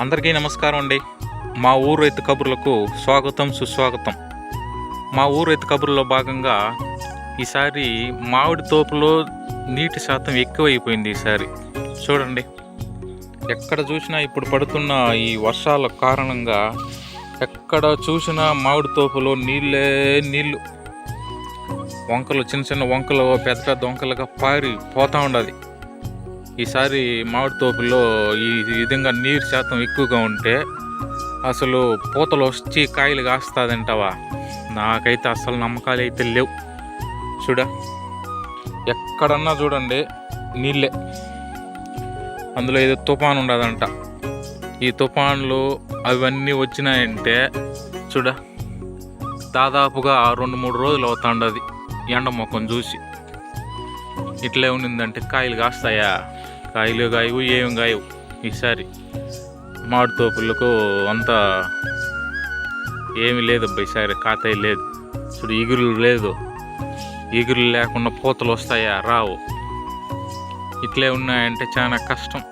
అందరికీ నమస్కారం అండి. మా ఊరు రైతు కబుర్లకు స్వాగతం సుస్వాగతం. మా ఊరు రైతు కబుర్లో భాగంగా ఈసారి మామిడి తోపులో నీటి శాతం ఎక్కువైపోయింది ఈసారి. చూడండి. ఎక్కడ చూసినా ఇప్పుడు పడుతున్న ఈ వర్షాల కారణంగా ఎక్కడ చూసినా మామిడి తోపులో నీళ్ళే నీళ్ళు. వంకలు చిన్న చిన్న వంకలు పెద్ద పెద్ద వంకలుగా పారి పోతూ ఉండదు. ఈసారి మామిడి తోపులో ఈ విధంగా నీరు శాతం ఎక్కువగా ఉంటే అసలు పూతలు వచ్చి కాయలు కాస్తుందంటావా? నాకైతే అసలు నమ్మకాలు అయితే లేవు. చూడ? ఎక్కడన్నా చూడండి నీళ్ళే. అందులో ఏదో తుఫాన్ ఉండదంట. ఈ తుఫాన్లు అవన్నీ వచ్చినాయంటే చూడ? దాదాపుగా రెండు మూడు రోజులు అవుతాండది ఎండ మొక్కను చూసి. ఇట్లే ఉండిందంటే కాయలు కాస్తాయా? కాయలు కాయవు ఏం కాయవు. ఈసారి మామిడి తోపులకు అంత ఏమీ లేదు అబ్బా ఈసారి కాతాయి లేదు. ఇప్పుడు ఈగురులు లేదు. ఈగురులు లేకుండా పూతలు వస్తాయా? రావు. ఇట్లే ఉన్నాయంటే చాలా కష్టం.